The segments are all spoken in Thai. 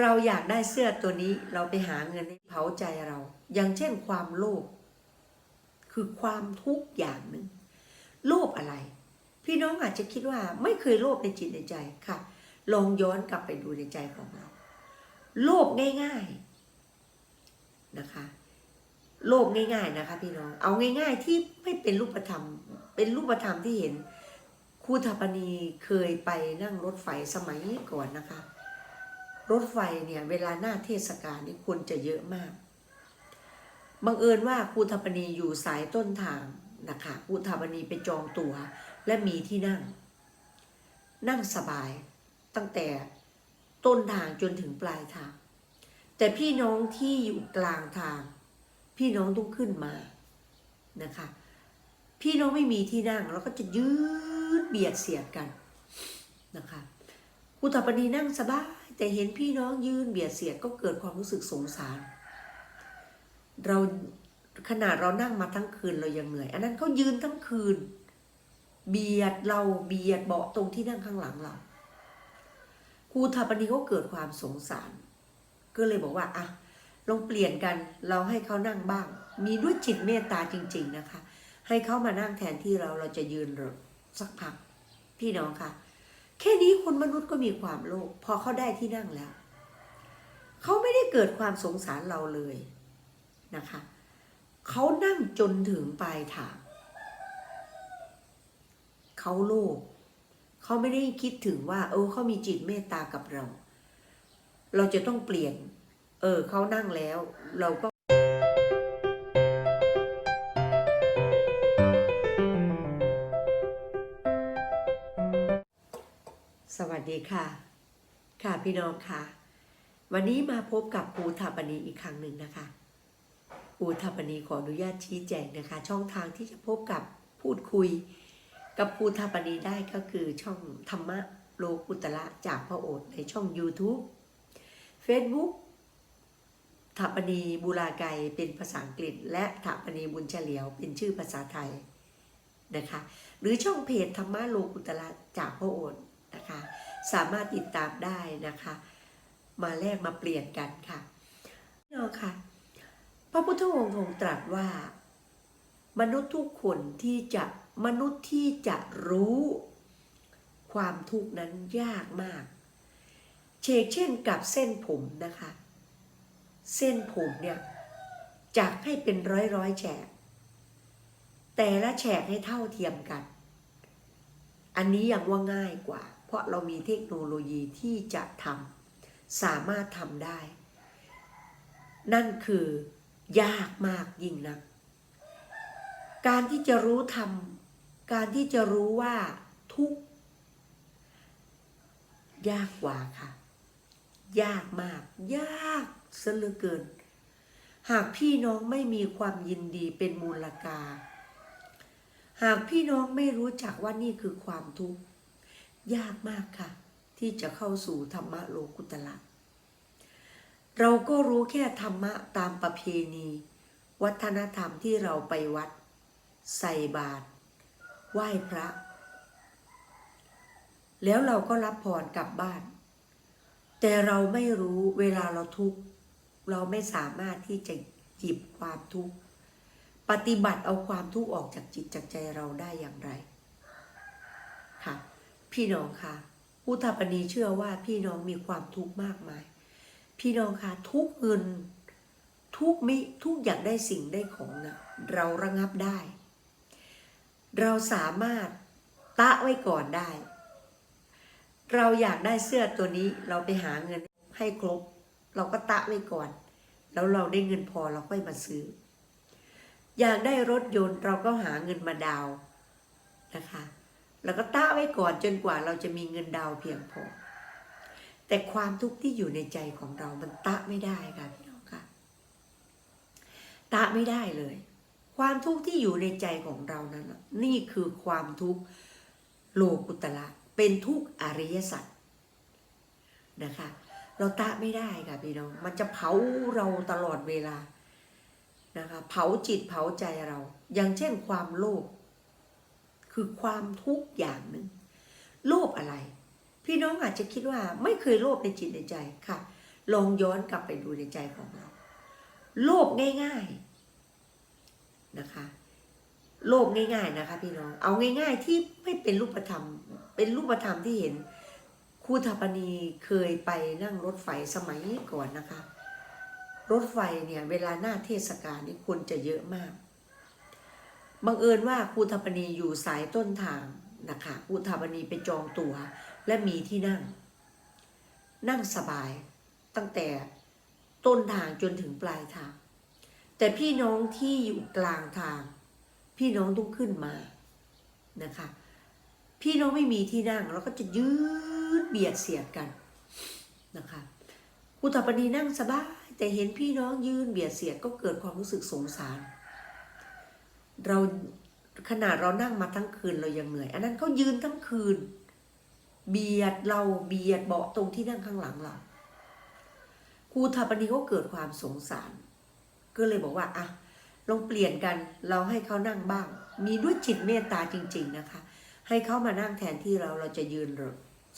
เราอยากได้เสื้อตัวนี้เราไปหาเงินให้เผาใจเรา อย่างเช่นความโลภคือความทุกข์อย่างหนึ่ง โลภอะไร พี่น้องอาจจะคิดว่าไม่เคยโลภในจิตในใจค่ะ ลองย้อนกลับไปดูในใจของเรา โลภง่าย ๆนะคะ โลภง่าย ๆนะคะ พี่น้อง เอาง่าย ๆ ที่ไม่เป็นรูปธรรม เป็นรูปธรรมที่เห็นครูธปนีเคยไปนั่งรถไฟสมัยก่อนนะคะ รถไฟเนี่ยเวลาหน้าเทศกาลนี่คนจะเยอะมาก บังเอิญว่าครูธปนีอยู่สายต้นทางนะคะครูธปนีไปจองตั๋วและมีที่นั่ง นั่งสบายตั้งแต่ต้นทางจนถึงปลายทาง แต่พี่น้องที่อยู่กลางทาง พี่น้องต้องขึ้นมานะคะ พี่น้องไม่มีที่นั่งแล้วก็จะยืดเบียดเสียดกันนะคะครูธปนีนั่งสบาย แต่เห็นพี่น้องยืนเบียดเสียดก็เกิดความรู้สึกสงสาร เราขนาดเรานั่งมาทั้งคืนเรายังเหนื่อย อันนั้นเขายืนทั้งคืน เบียดเราเบียดเบาะตรงที่นั่งข้างหลังเราครูธปนีเขาเกิดความสงสาร ก็เลยบอกว่าอะลองเปลี่ยนกันเราให้เขานั่งบ้าง มีด้วยจิตเมตตาจริง ๆนะคะ ให้เขามานั่งแทนที่เราเราจะยืนรอสักพักพี่น้องค่ะ แค่นี้คนมนุษย์ก็มีความโลภพอเขาได้ที่นั่งแล้ว เขาไม่ได้เกิดความสงสารเราเลยนะคะเขานั่งจนถึงปลายทางเขาโลภเขาไม่ได้คิดถึงว่า เออเขามีจิตเมตตากับเรา เราจะต้องเปลี่ยน เออเขานั่งแล้ว เราก็ ค่ะ ค่ะพี่น้องค่ะ วันนี้มาพบกับปูถาปนีอีกครั้งหนึ่งนะคะ ปูถาปนีขออนุญาตชี้แจงนะคะ ช่องทางที่จะพบกับพูดคุย กับปูถาปนีได้ก็คือช่องธรรมะโลกุตละจากพระโอษฐ์ในช่อง YouTube Facebook ถาปนีบูราไกเป็นภาษาอังกฤษ และถาปนีบุญเฉลียวเป็นชื่อภาษาไทยนะคะ หรือช่องเพจธรรมะโลกุตละจากพระโอษฐ์นะคะ สามารถติดตามได้นะคะ มาแลกมาเปลี่ยนกันค่ะน้องค่ะ พระพุทธองค์ทรงตรัสว่า มนุษย์ทุกคนที่จะมนุษย์ที่จะรู้ความทุกข์นั้นยากมาก เชกเช่นกับเส้นผมนะคะ เส้นผมเนี่ยจากให้เป็นร้อยร้อยแฉก แต่ละแฉกให้เท่าเทียมกัน อันนี้ยังว่าง่ายกว่า ราะเรามีเทคโนโลยีที่จะทำสามารถทำได้ นั่นคือยากมากยิ่งนัก การที่จะรู้ทำการที่จะรู้ว่าทุกยากกว่าค่ะ ยากมาก ยากเหลือเกิน หากพี่น้องไม่มีความยินดีเป็นมูลกา หากพี่น้องไม่รู้จักว่านี่คือความทุกข์ ยากมากค่ะ ที่จะเข้าสู่ธรรมะโลกุตละ เราก็รู้แค่ธรรมะตามประเพณี วัฒนธรรมที่เราไปวัด ใส่บาตรไหว้พระ แล้วเราก็รับพรกลับบ้าน แต่เราไม่รู้เวลาเราทุกข์ เราไม่สามารถที่จะหยิบความทุกข์ ปฏิบัติเอาความทุกข์ออกจากจิตจากใจเราได้อย่างไร พี่น้องค่ะอุทาปณีเชื่อว่าพี่น้องมีความทุกข์มากมาย พี่น้องค่ะทุกเงินทุกมิทุกอยากได้สิ่งได้ของนะเราระงับได้ เราสามารถตะไว้ก่อนได้ เราอยากได้เสื้อตัวนี้เราไปหาเงินให้ครบ เราก็ตะไว้ก่อน แล้วเราได้เงินพอเราค่อยมาซื้อ อยากได้รถยนต์เราก็หาเงินมาดาวนะคะ แล้วก็ตะไว้ก่อนจนกว่าเราจะมีเงินดาวเพียงพอ แต่ความทุกข์ที่อยู่ในใจของเรามันตะไม่ได้ค่ะพี่น้องค่ะตะไม่ได้เลย ความทุกข์ที่อยู่ในใจของเรานั้น นี่คือความทุกข์โลกุตละเป็นทุกข์อริยสัจนะคะ เราตะไม่ได้ค่ะพี่น้อง มันจะเผาเราตลอดเวลานะคะ เผาจิตเผาใจเรา อย่างเช่นความโลภ คือความทุกข์อย่างหนึ่งโลภอะไร พี่น้องอาจจะคิดว่าไม่เคยโลภในจิตในใจค่ะ ลองย้อนกลับไปดูในใจของเรา โลภง่าย ๆนะคะ โลภง่าย ๆนะคะ พี่น้องเอาง่าย ๆ ที่ไม่เป็นรูปธรรม เป็นรูปธรรมที่เห็นครูธปนีเคยไปนั่งรถไฟสมัยก่อนนะคะ รถไฟเนี่ยเวลาหน้าเทศกาลนี่คนจะเยอะมาก บังเอิญว่าครูธปนีอยู่สายต้นทางนะคะครูธปนีไปจองตั๋วและมีที่นั่ง นั่งสบายตั้งแต่ต้นทางจนถึงปลายทาง แต่พี่น้องที่อยู่กลางทาง พี่น้องต้องขึ้นมานะคะ พี่น้องไม่มีที่นั่งแล้วก็จะยืดเบียดเสียดกันนะคะครูธปนีนั่งสบายแต่เห็นพี่น้องยืนเบียดเสียดก็เกิดความรู้สึกสงสาร เราขนาดเรานั่งมาทั้งคืนเรายังเหนื่อย อันนั้นเขายืนทั้งคืน เบียดเราเบียดเบาะตรงที่นั่งข้างหลังเราครูธปนีก็เกิดความสงสาร ก็เลยบอกว่าอะลองเปลี่ยนกันเราให้เขานั่งบ้าง มีด้วยจิตเมตตาจริง ๆนะคะ ให้เขามานั่งแทนที่เราเราจะยืน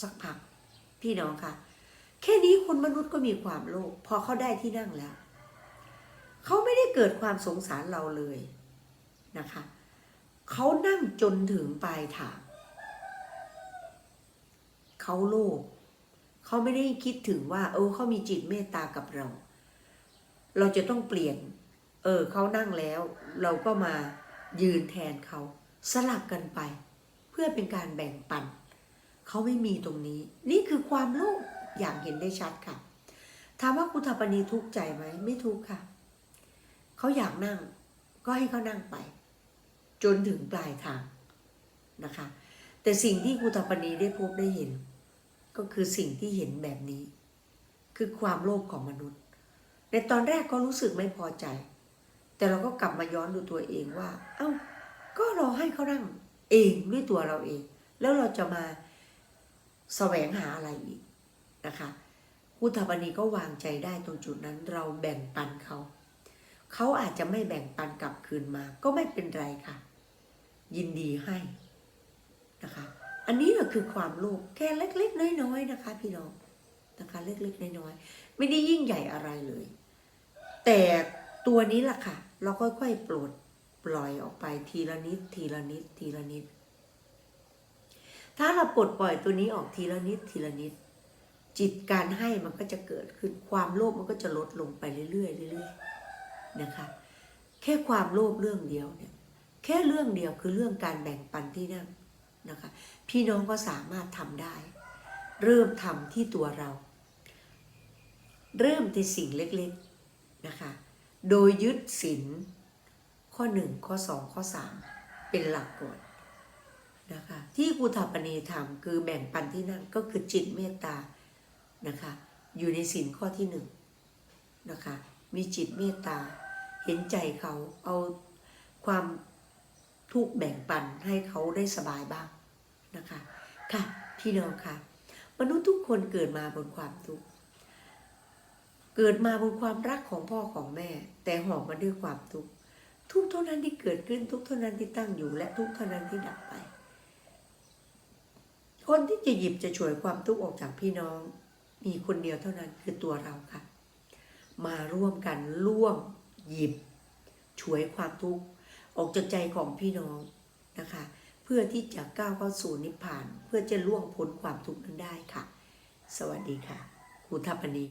สักพัก พี่น้องค่ะ แค่นี้คนมนุษย์ก็มีความโลภพอเขาได้ที่นั่งแล้ว เขาไม่ได้เกิดความสงสารเราเลย นะคะเขานั่งจนถึงปลายทางเขาโลภเขาไม่ได้คิดถึงว่า เออเขามีจิตเมตตากับเรา เราจะต้องเปลี่ยน เออเขานั่งแล้ว เราก็มายืนแทนเขาสลับกันไป เพื่อเป็นการแบ่งปันเขาไม่มีตรงนี้ นี่คือความโลภอย่างเห็นได้ชัดค่ะถามว่าคุธปณีทุกข์ใจไหมไม่ทุกข์ค่ะเขาอยากนั่ง ก็ให้เขานั่งไป จนถึงปลายทางนะคะ แต่สิ่งที่คุธปณีได้พบได้เห็น ก็คือสิ่งที่เห็นแบบนี้ คือความโลภของมนุษย์ ในตอนแรกก็รู้สึกไม่พอใจ แต่เราก็กลับมาย้อนดูตัวเองว่า เอ้า ก็เราให้เขานั่งเองด้วยตัวเราเอง แล้วเราจะมาแสวงหาอะไรอีกนะคะคุธปณีก็วางใจได้ตรงจุดนั้นเราแบ่งปันเขา เขาอาจจะไม่แบ่งปันกลับคืนมา ก็ไม่เป็นไรค่ะ ยินดีให้นะคะ อันนี้แหละคือความโลภแค่เล็กๆ น้อยๆนะคะ พี่น้องนะคะเล็กๆ น้อยๆไม่ได้ยิ่งใหญ่อะไรเลย แต่ตัวนี้ล่ะค่ะ เราค่อยๆปลดปล่อยออกไปทีละนิด ทีละนิด ทีละนิด ถ้าเราปลดปล่อยตัวนี้ออกทีละนิด ทีละนิด จิตการให้มันก็จะเกิดขึ้นความโลภมันก็จะลดลงไปเรื่อยๆเรื่อยๆ นะคะ แค่ความโลภเรื่องเดียวเนี่ยแค่เรื่องเดียวคือเรื่องการแบ่งปันที่นั่งนะคะ พี่น้องก็สามารถทำได้ เริ่มทำที่ตัวเรา เริ่มที่สิ่งเล็กๆนะคะ โดยยึดศีลข้อหนึ่งข้อสองข้อสามเป็นหลักก่อนนะคะที่ครูถาปณีทำคือแบ่งปันที่นั่งก็คือจิตเมตตานะคะ อยู่ในศีลข้อที่หนึ่งนะคะมีจิตเมตตา เห็นใจเขาเอาความทุกข์แบ่งปันให้เขาได้สบายบ้างนะคะค่ะพี่น้องค่ะ มนุษย์ทุกคนเกิดมาบนความทุกข์เกิดมาบนความรักของพ่อของแม่ แต่หอบมาด้วยความทุกข์ทุกเท่านั้นที่เกิดขึ้นทุกเท่านั้นที่ตั้งอยู่ และทุกเท่านั้นที่ดับไป คนที่จะหยิบจะฉวยความทุกข์ออกจากพี่น้อง มีคนเดียวเท่านั้นคือตัวเราค่ะ มาร่วมกันร่วม หยิบช่วยความทุกข์ออกจากใจของพี่น้องนะคะ เพื่อที่จะก้าวเข้าสู่นิพพาน เพื่อจะล่วงพ้นความทุกข์นั้นได้ค่ะ สวัสดีค่ะครูทัปนี